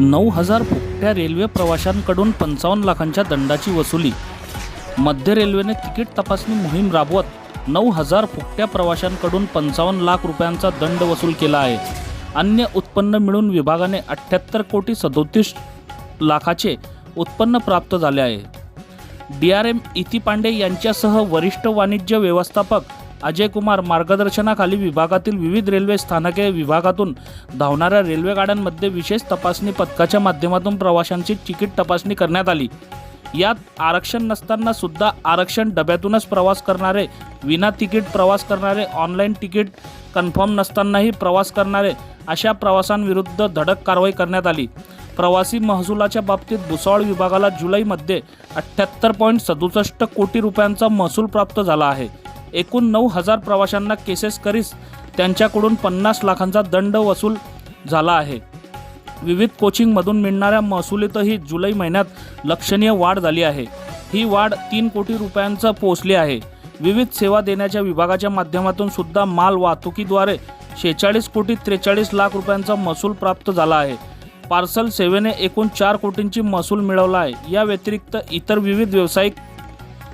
नऊ हजार फुकट्या रेल्वे प्रवाशांकडून पंचावन्न लाखांच्या दंडाची वसुली. मध्य रेल्वेने तिकीट तपासणी मोहीम राबवत नऊ हजार फुकट्या प्रवाशांकडून पंचावन्न लाख रुपयांचा दंड वसूल केला आहे. अन्य उत्पन्न मिळून विभागाने अठ्ठ्याहत्तर कोटी सदोतीस लाखाचे उत्पन्न प्राप्त झाले आहे. डी आर एम इति पांडे यांच्यासह वरिष्ठ वाणिज्य व्यवस्थापक अजय कुमार मार्गदर्शनाखाली विभागातील विविध रेल्वे स्थानके विभागातून धावणाऱ्या रेल्वे गाड्यांमध्ये विशेष तपासणी पथकाच्या माध्यमातून प्रवाशांची तिकीट तपासणी करण्यात आली. यात आरक्षण नसताना सुद्धा आरक्षण डब्यातूनच प्रवास करणारे विना तिकीट प्रवास करणारे ऑनलाईन तिकीट कन्फर्म नसतानाही प्रवास करणारे अशा प्रवासांविरुद्ध धडक कारवाई करण्यात आली. प्रवासी महसुलाच्या बाबतीत भुसावळ विभागाला जुलैमध्ये अठ्ठ्याहत्तर पॉईंट सदुसष्ट कोटी रुपयांचा महसूल प्राप्त झाला आहे. एकूण नऊ हजार प्रवाशांना केसेस करीस त्यांच्याकडून पन्नास लाखांचा दंड वसूल झाला आहे. विविध कोचिंगमधून मिळणाऱ्या महसुलीतही जुलै महिन्यात लक्षणीय वाढ झाली आहे. ही वाढ तीन कोटी रुपयांचं पोहोचली आहे. विविध सेवा देण्याच्या विभागाच्या माध्यमातून सुद्धा माल वाहतुकीद्वारे शेहेचाळीस कोटी त्रेचाळीस लाख रुपयांचा महसूल प्राप्त झाला आहे. पार्सल सेवेने एकूण चार कोटींची महसूल मिळवला आहे. या व्यतिरिक्त इतर विविध व्यावसायिक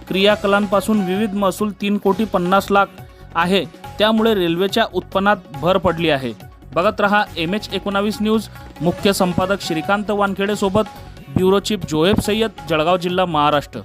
क्रियाकलांपासून विविध महसूल तीन कोटी पन्नास लाख आहे. त्यामुळे रेल्वेच्या उत्पन्नात भर पडली आहे. बघत रहा एम एच एकोणावीस न्यूज. मुख्य संपादक श्रीकांत वानखेडे सोबत ब्युरो चीफ जोहेब सय्यद जळगाव जिल्हा महाराष्ट्र.